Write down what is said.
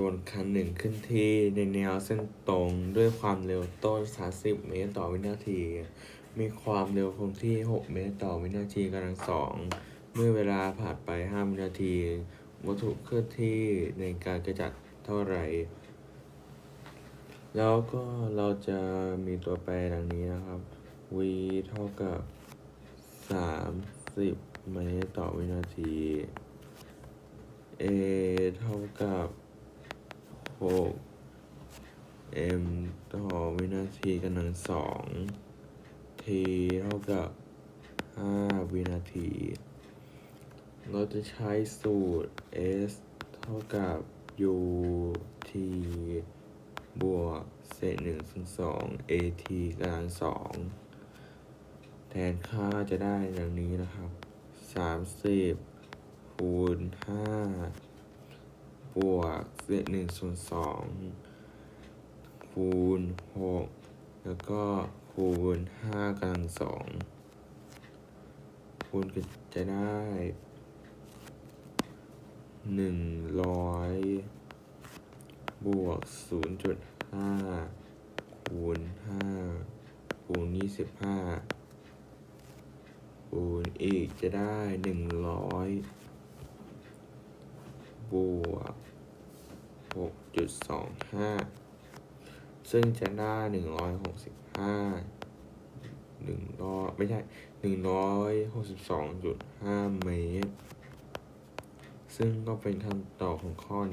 ยนคันหนึ่งขึ้นที่ในแนวเส้นตรงด้วยความเร็วต้น 30 เมตรต่อวินาที มีความเร็วคงที่ 6 เมตรต่อวินาทีกำลังสอง เมื่อเวลาผ่านไป 5 วินาที วัตถุเคลื่อนที่ในการกระจัดเท่าไหร่ แล้วก็เราจะมีตัวแปรดังนี้นะครับ v เท่ากับ 30 เมตรต่อวินาที a เท่ากับ 6 m ต่อวินาทีกำลังสอง t เท่ากับ 5 วินาที เราจะใช้สูตร s เท่ากับ u t บวกเศษหนึ่งส่วนสอง at กำลังสองแทนค่าจะได้ดังนี้นะครับสามสิบคูณห้า บวกเศษหนึ่งส่วนสองคูณหกแล้วก็คูณห้ากำลังสองคูณก็จะได้หนึ่งร้อยบวกศูนย์จุดห้าคูณห้าคูณยี่สิบห้าคูณอีกจะได้หนึ่งร้อย บวกหกจุดสองห้าซึ่งจะได้หนึ่งร้อยหกสิบห้าหนึ่งร้อยไม่ใช่หนึ่งร้อยหกสิบสองจุดห้าเมตร ซึ่งก็เป็นคำตอบของข้อนี้